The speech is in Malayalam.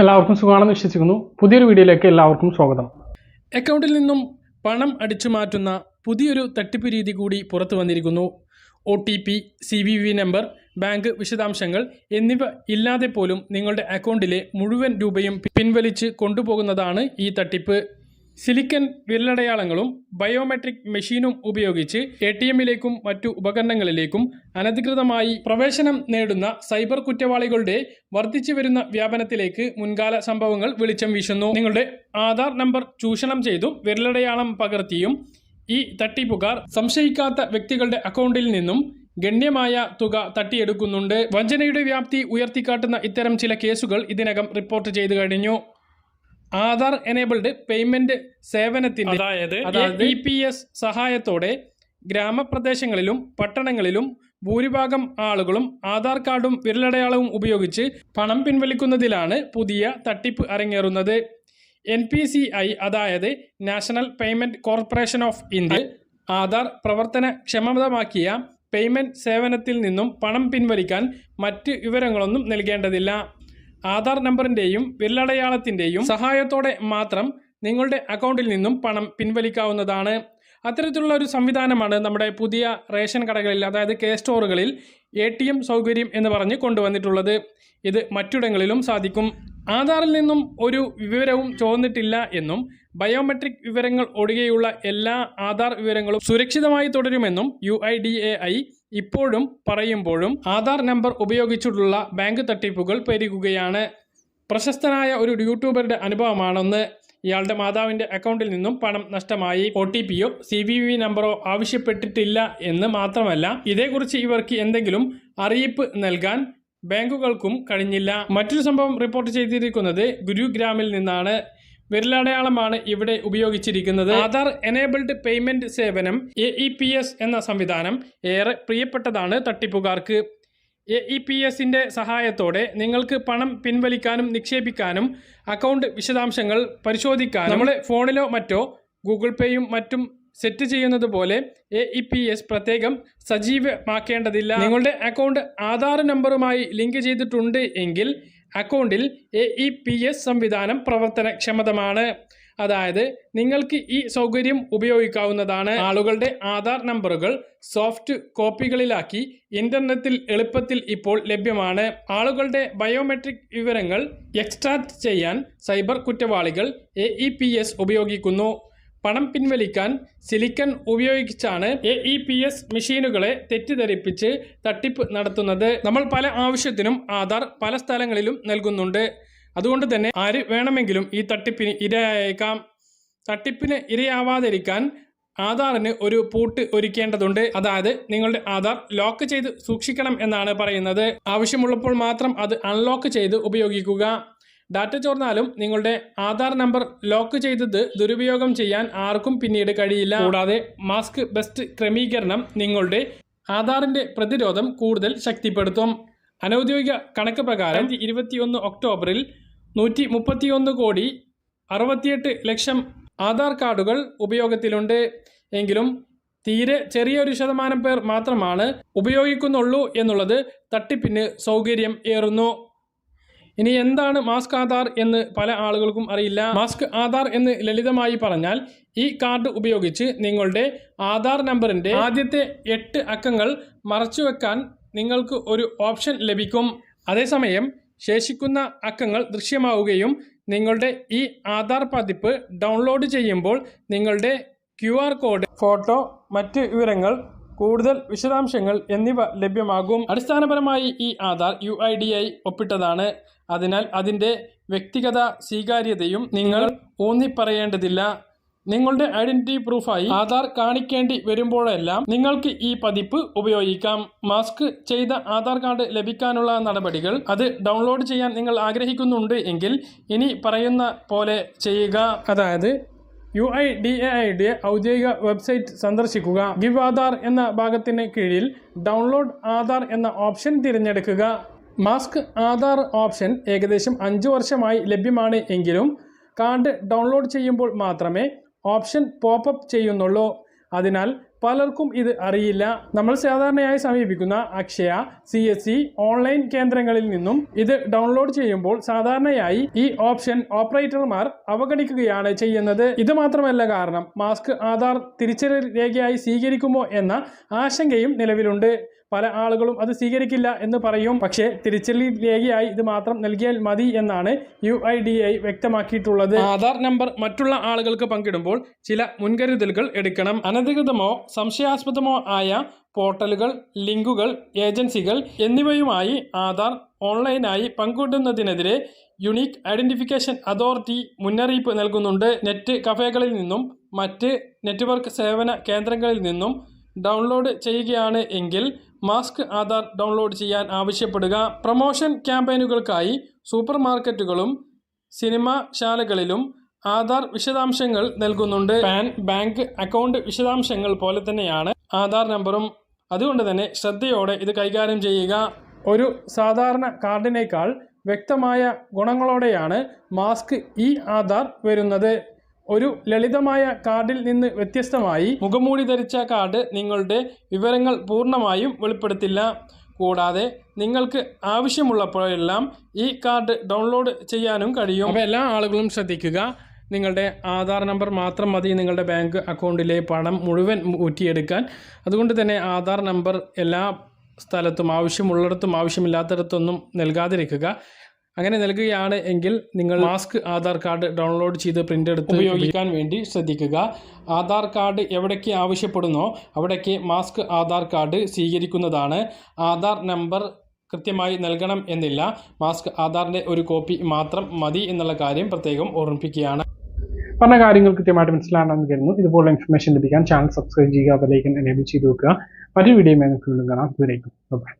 എല്ലാവർക്കും സുഖമാണെന്ന് വിശ്വസിക്കുന്നു. പുതിയൊരു വീഡിയോയിലേക്ക് എല്ലാവർക്കും സ്വാഗതം. അക്കൗണ്ടിൽ നിന്നും പണം അടിച്ചു മാറ്റുന്ന പുതിയൊരു തട്ടിപ്പ് രീതി കൂടി പുറത്തു വന്നിരിക്കുന്നു. O T P C V V number bank വിശദാംശങ്ങൾ എന്നിവ ഇല്ലാതെ പോലും നിങ്ങളുടെ അക്കൗണ്ടിലെ മുഴുവൻ രൂപയും പിൻവലിച്ച് കൊണ്ടുപോകുന്നതാണ് ഈ തട്ടിപ്പ്. സിലിക്കൺ വിരലടയാളങ്ങളും ബയോമെട്രിക് മെഷീനും ഉപയോഗിച്ച് എ ടി എമ്മിലേക്കും മറ്റു ഉപകരണങ്ങളിലേക്കും അനധികൃതമായി പ്രവേശനം നേടുന്ന സൈബർ കുറ്റവാളികളുടെ വർദ്ധിച്ചു വരുന്ന വ്യാപനത്തിലേക്ക് മുൻകാല സംഭവങ്ങൾ വെളിച്ചം വീശുന്നു. നിങ്ങളുടെ ആധാർ നമ്പർ ചൂഷണം ചെയ്തും വിരലടയാളം പകർത്തിയും ഈ തട്ടിപ്പുകാർ സംശയിക്കാത്ത വ്യക്തികളുടെ അക്കൗണ്ടിൽ നിന്നും ഗണ്യമായ തുക തട്ടിയെടുക്കുന്നുണ്ട്. വഞ്ചനയുടെ വ്യാപ്തി ഉയർത്തിക്കാട്ടുന്ന ഇത്തരം ചില കേസുകൾ ഇതിനകം റിപ്പോർട്ട് ചെയ്തു കഴിഞ്ഞു. ആധാർ എനേബിൾഡ് പേയ്മെന്റ് സേവനത്തിന്റെ അതായത് ഇ പി എസ് സഹായത്തോടെ ഗ്രാമപ്രദേശങ്ങളിലും പട്ടണങ്ങളിലും ഭൂരിഭാഗം ആളുകളും ആധാർ കാർഡും വിരലടയാളവും ഉപയോഗിച്ച് പണം പിൻവലിക്കുന്നതിലാണ് പുതിയ തട്ടിപ്പ് അരങ്ങേറുന്നത്. എൻ പി സി ഐ അതായത് national payment corporation of India Aadhaar പ്രവർത്തന ക്ഷമതമാക്കിയ പേയ്മെന്റ് സേവനത്തിൽ നിന്നും പണം പിൻവലിക്കാൻ മറ്റ് വിവരങ്ങളൊന്നും നൽകേണ്ടതില്ല. ആധാർ നമ്പറിന്റെയും വിരലടയാളത്തിന്റെയും സഹായത്തോടെ മാത്രം നിങ്ങളുടെ അക്കൗണ്ടിൽ നിന്നും പണം പിൻവലിക്കാവുന്നതാണ്. അത്തരത്തിലുള്ള ഒരു സംവിധാനമാണ് നമ്മുടെ പുതിയ റേഷൻ കടകളിൽ അതായത് കെ സ്റ്റോറുകളിൽ എ ടി എം സൗകര്യം എന്ന് പറഞ്ഞ് കൊണ്ടുവന്നിട്ടുള്ളത്. ഇത് മറ്റിടങ്ങളിലും സാധിക്കും. ആധാറിൽ നിന്നും ഒരു വിവരവും ചോർന്നിട്ടില്ല എന്നും ബയോമെട്രിക് വിവരങ്ങൾ ഒഴികെയുള്ള എല്ലാ ആധാർ വിവരങ്ങളും സുരക്ഷിതമായി തുടരുമെന്നും യു ഐ ഇപ്പോഴും പറയുമ്പോഴും ആധാർ നമ്പർ ഉപയോഗിച്ചിട്ടുള്ള ബാങ്ക് തട്ടിപ്പുകൾ പെരുകുകയാണ്. പ്രശസ്തനായ ഒരു യൂട്യൂബറുടെ അനുഭവമാണെന്ന് ഇയാളുടെ മാതാവിന്റെ അക്കൗണ്ടിൽ നിന്നും പണം നഷ്ടമായി. ഒ ടി പിയോ സി വി വി നമ്പറോ ആവശ്യപ്പെട്ടിട്ടില്ല എന്ന് മാത്രമല്ല ഇതേക്കുറിച്ച് ഇവർക്ക് എന്തെങ്കിലും അറിയിപ്പ് നൽകാൻ ബാങ്കുകൾക്കും കഴിഞ്ഞില്ല. മറ്റൊരു സംഭവം റിപ്പോർട്ട് ചെയ്തിരിക്കുന്നത് ഗുരുഗ്രാമിൽ നിന്നാണ്. വിരലടയാളമാണ് ഇവിടെ ഉപയോഗിച്ചിരിക്കുന്നത്. ആധാർ എനേബിൾഡ് പേയ്മെന്റ് സേവനം എ ഇ പി എസ് എന്ന സംവിധാനം ഏറെ പ്രിയപ്പെട്ടതാണ് തട്ടിപ്പുകാർക്ക്. എ ഇ പി എസിന്റെ സഹായത്തോടെ നിങ്ങൾക്ക് പണം പിൻവലിക്കാനും നിക്ഷേപിക്കാനും അക്കൗണ്ട് വിശദാംശങ്ങൾ പരിശോധിക്കാനും നമ്മുടെ ഫോണിലോ മറ്റോ ഗൂഗിൾ പേയും മറ്റും സെറ്റ് ചെയ്യുന്നത് പോലെ എ ഇ പി എസ് പ്രത്യേകം സജീവമാക്കേണ്ടതില്ല. നിങ്ങളുടെ അക്കൗണ്ട് ആധാർ നമ്പറുമായി ലിങ്ക് ചെയ്തിട്ടുണ്ട് എങ്കിൽ അക്കൗണ്ടിൽ എ ഇ പി എസ് സംവിധാനം പ്രവർത്തനക്ഷമതമാണ്. അതായത് നിങ്ങൾക്ക് ഈ സൗകര്യം ഉപയോഗിക്കാവുന്നതാണ്. ആളുകളുടെ ആധാർ നമ്പറുകൾ സോഫ്റ്റ് കോപ്പികളിലാക്കി ഇന്റർനെറ്റിൽ എളുപ്പത്തിൽ ഇപ്പോൾ ലഭ്യമാണ്. ആളുകളുടെ ബയോമെട്രിക് വിവരങ്ങൾ എക്സ്ട്രാക്ട് ചെയ്യാൻ സൈബർ കുറ്റവാളികൾ എ എസ് ഉപയോഗിക്കുന്നു. പണം പിൻവലിക്കാൻ സിലിക്കൺ ഉപയോഗിച്ചാണ് എ ഇ പി എസ് മെഷീനുകളെ തെറ്റിദ്ധരിപ്പിച്ച് തട്ടിപ്പ് നടത്തുന്നത്. നമ്മൾ പല ആവശ്യത്തിനും ആധാർ പല സ്ഥലങ്ങളിലും നൽകുന്നുണ്ട്. അതുകൊണ്ട് തന്നെ ആര് വേണമെങ്കിലും ഈ തട്ടിപ്പിന് ഇരയായേക്കാം. തട്ടിപ്പിന് ഇരയാവാതിരിക്കാൻ ആധാറിന് ഒരു പൂട്ട് ഒരുക്കേണ്ടതുണ്ട്. അതായത് നിങ്ങളുടെ ആധാർ ലോക്ക് ചെയ്ത് സൂക്ഷിക്കണം എന്നാണ് പറയുന്നത്. ആവശ്യമുള്ളപ്പോൾ മാത്രം അത് അൺലോക്ക് ചെയ്ത് ഉപയോഗിക്കുക. ഡാറ്റ ചോർന്നാലും നിങ്ങളുടെ ആധാർ നമ്പർ ലോക്ക് ചെയ്തത് ദുരുപയോഗം ചെയ്യാൻ ആർക്കും പിന്നീട് കഴിയില്ല. കൂടാതെ മാസ്ക് ബെസ്റ്റ് ക്രമീകരണം നിങ്ങളുടെ ആധാറിന്റെ പ്രതിരോധം കൂടുതൽ ശക്തിപ്പെടുത്തും. അനൗദ്യോഗിക കണക്ക് പ്രകാരം ഇരുപത്തിയൊന്ന് ഒക്ടോബറിൽ നൂറ്റി മുപ്പത്തിയൊന്ന് കോടി അറുപത്തിയെട്ട് ലക്ഷം ആധാർ കാർഡുകൾ ഉപയോഗത്തിലുണ്ട്. എങ്കിലും തീരെ ചെറിയൊരു ശതമാനം പേർ മാത്രമാണ് ഉപയോഗിക്കുന്നുള്ളൂ എന്നുള്ളത് തട്ടിപ്പിന് സൗകര്യം ഏറുന്നു. ഇനി എന്താണ് മാസ്ക് ആധാർ എന്ന് പല ആളുകൾക്കും അറിയില്ല. മാസ്ക് ആധാർ എന്ന് ലളിതമായി പറഞ്ഞാൽ ഈ കാർഡ് ഉപയോഗിച്ച് നിങ്ങളുടെ ആധാർ നമ്പറിന്റെ ആദ്യത്തെ എട്ട് അക്കങ്ങൾ മറച്ചുവെക്കാൻ നിങ്ങൾക്ക് ഒരു ഓപ്ഷൻ ലഭിക്കും. അതേസമയം ശേഷിക്കുന്ന അക്കങ്ങൾ ദൃശ്യമാവുകയും നിങ്ങളുടെ ഈ ആധാർ പതിപ്പ് ഡൗൺലോഡ് ചെയ്യുമ്പോൾ നിങ്ങളുടെ ക്യു കോഡ് ഫോട്ടോ മറ്റ് വിവരങ്ങൾ കൂടുതൽ വിശദാംശങ്ങൾ എന്നിവ ലഭ്യമാകും. അടിസ്ഥാനപരമായി ഈ Aadhaar U I D I ഒപ്പിട്ടതാണ്. അതിനാൽ അതിന്റെ വ്യക്തിഗത സ്വീകാര്യതയും നിങ്ങൾ ഊന്നിപ്പറയേണ്ടതില്ല. നിങ്ങളുടെ ഐഡന്റിറ്റി പ്രൂഫായി ആധാർ കാണിക്കേണ്ടി വരുമ്പോഴെല്ലാം നിങ്ങൾക്ക് ഈ പതിപ്പ് ഉപയോഗിക്കാം. മാസ്ക് ചെയ്ത ആധാർ കാർഡ് ലഭിക്കാനുള്ള നടപടികൾ അത് ഡൗൺലോഡ് ചെയ്യാൻ നിങ്ങൾ ആഗ്രഹിക്കുന്നുണ്ട് എങ്കിൽ ഇനി പറയുന്ന പോലെ ചെയ്യുക. അതായത് യു ഐ ഡി എ ഐയുടെ ഔദ്യോഗിക വെബ്സൈറ്റ് സന്ദർശിക്കുക ഗിവ് ആധാർ എന്ന ഭാഗത്തിന് കീഴിൽ ഡൗൺലോഡ് ആധാർ എന്ന ഓപ്ഷൻ തിരഞ്ഞെടുക്കുക. മാസ്ക് ആധാർ ഓപ്ഷൻ ഏകദേശം അഞ്ച് വർഷമായി ലഭ്യമാണ് എങ്കിലും കാർഡ് ഡൗൺലോഡ് ചെയ്യുമ്പോൾ മാത്രമേ ഓപ്ഷൻ പോപ്പപ്പ് ചെയ്യുന്നുള്ളൂ. അതിനാൽ പലർക്കും ഇത് അറിയില്ല. നമ്മൾ സാധാരണയായി സമീപിക്കുന്ന Akshaya C S C online കേന്ദ്രങ്ങളിൽ നിന്നും ഇത് ഡൗൺലോഡ് ചെയ്യുമ്പോൾ സാധാരണയായി ഈ ഓപ്ഷൻ ഓപ്പറേറ്റർമാർ അവഗണിക്കുകയാണ് ചെയ്യുന്നത്. ഇത് മാത്രമല്ല കാരണം മാസ്ക് ആധാർ തിരിച്ചറിയൽ രേഖയായി സ്വീകരിക്കുമോ എന്ന ആശങ്കയും നിലവിലുണ്ട്. പല ആളുകളും അത് സ്വീകരിക്കില്ല എന്ന് പറയും. പക്ഷേ തിരിച്ചറി രേഖയായി ഇത് മാത്രം നൽകിയാൽ മതി എന്നാണ് യു ഐ ഡി ഐ വ്യക്തമാക്കിയിട്ടുള്ളത്. ആധാർ നമ്പർ മറ്റുള്ള ആളുകൾക്ക് പങ്കിടുമ്പോൾ ചില മുൻകരുതലുകൾ എടുക്കണം. അനധികൃതമോ സംശയാസ്പദമോ ആയ പോർട്ടലുകൾ ലിങ്കുകൾ ഏജൻസികൾ എന്നിവയുമായി ആധാർ ഓൺലൈനായി പങ്കിടുന്നതിനെതിരെ യുണീക്ക് ഐഡന്റിഫിക്കേഷൻ അതോറിറ്റി മുന്നറിയിപ്പ് നൽകുന്നുണ്ട്. നെറ്റ് കഫേകളിൽ നിന്നും മറ്റ് നെറ്റ്വർക്ക് സേവന കേന്ദ്രങ്ങളിൽ നിന്നും ഡൗൺലോഡ് ചെയ്യുകയാണ് എങ്കിൽ മാസ്ക് ആധാർ ഡൗൺലോഡ് ചെയ്യാൻ ആവശ്യപ്പെടുക. പ്രൊമോഷൻ ക്യാമ്പയിനുകൾക്കായി സൂപ്പർ മാർക്കറ്റുകളും സിനിമാശാലകളിലും ആധാർ വിശദാംശങ്ങൾ നൽകുന്നുണ്ട്. പാൻ ബാങ്ക് അക്കൗണ്ട് വിശദാംശങ്ങൾ പോലെ തന്നെയാണ് ആധാർ നമ്പറും. അതുകൊണ്ട് തന്നെ ശ്രദ്ധയോടെ ഇത് കൈകാര്യം ചെയ്യുക. ഒരു സാധാരണ കാർഡിനേക്കാൾ വ്യക്തമായ ഗുണങ്ങളോടെയാണ് മാസ്ക് ഇ ആധാർ വരുന്നത്. ഒരു ലളിതമായ കാർഡിൽ നിന്ന് വ്യത്യസ്തമായി മുഖമൂടി ധരിച്ച കാർഡ് നിങ്ങളുടെ വിവരങ്ങൾ പൂർണമായും വെളിപ്പെടുത്തില്ല. കൂടാതെ നിങ്ങൾക്ക് ആവശ്യമുള്ളപ്പോഴെല്ലാം ഈ കാർഡ് ഡൗൺലോഡ് ചെയ്യാനും കഴിയും. അപ്പോൾ എല്ലാ ആളുകളും ശ്രദ്ധിക്കുക നിങ്ങളുടെ ആധാർ നമ്പർ മാത്രം മതി നിങ്ങളുടെ ബാങ്ക് അക്കൗണ്ടിലെ പണം മുഴുവൻ ഊറ്റിയെടുക്കാൻ. അതുകൊണ്ട് തന്നെ ആധാർ നമ്പർ എല്ലാ സ്ഥലത്തും ആവശ്യമുള്ളിടത്തും ആവശ്യമില്ലാത്തിടത്തൊന്നും നൽകാതിരിക്കുക. അങ്ങനെ നൽകുകയാണ് എങ്കിൽ നിങ്ങൾ മാസ്ക് ആധാർ കാർഡ് ഡൗൺലോഡ് ചെയ്ത് പ്രിന്റ് എടുത്ത് ഉപയോഗിക്കാൻ വേണ്ടി ശ്രദ്ധിക്കുക. ആധാർ കാർഡ് എവിടേക്ക് ആവശ്യപ്പെടുന്നോ അവിടേക്ക് മാസ്ക് ആധാർ കാർഡ് സ്വീകരിക്കുന്നതാണ്. ആധാർ നമ്പർ കൃത്യമായി നൽകണം എന്നില്ല. മാസ്ക് ആധാറിന്റെ ഒരു കോപ്പി മാത്രം മതി എന്നുള്ള കാര്യം പ്രത്യേകം ഓർമ്മിപ്പിക്കുകയാണ്. പറഞ്ഞ കാര്യങ്ങൾ കൃത്യമായിട്ട് മനസ്സിലാണെന്ന് കരുതുന്നു. ഇതുപോലുള്ള ഇൻഫർമേഷൻ ലഭിക്കാൻ ചാനൽ സബ്സ്ക്രൈബ് ചെയ്യുക അതിലേക്ക് എനേബിൾ ചെയ്ത് വെക്കുക. മറ്റൊരു വീഡിയോ കാണാം. ബൈ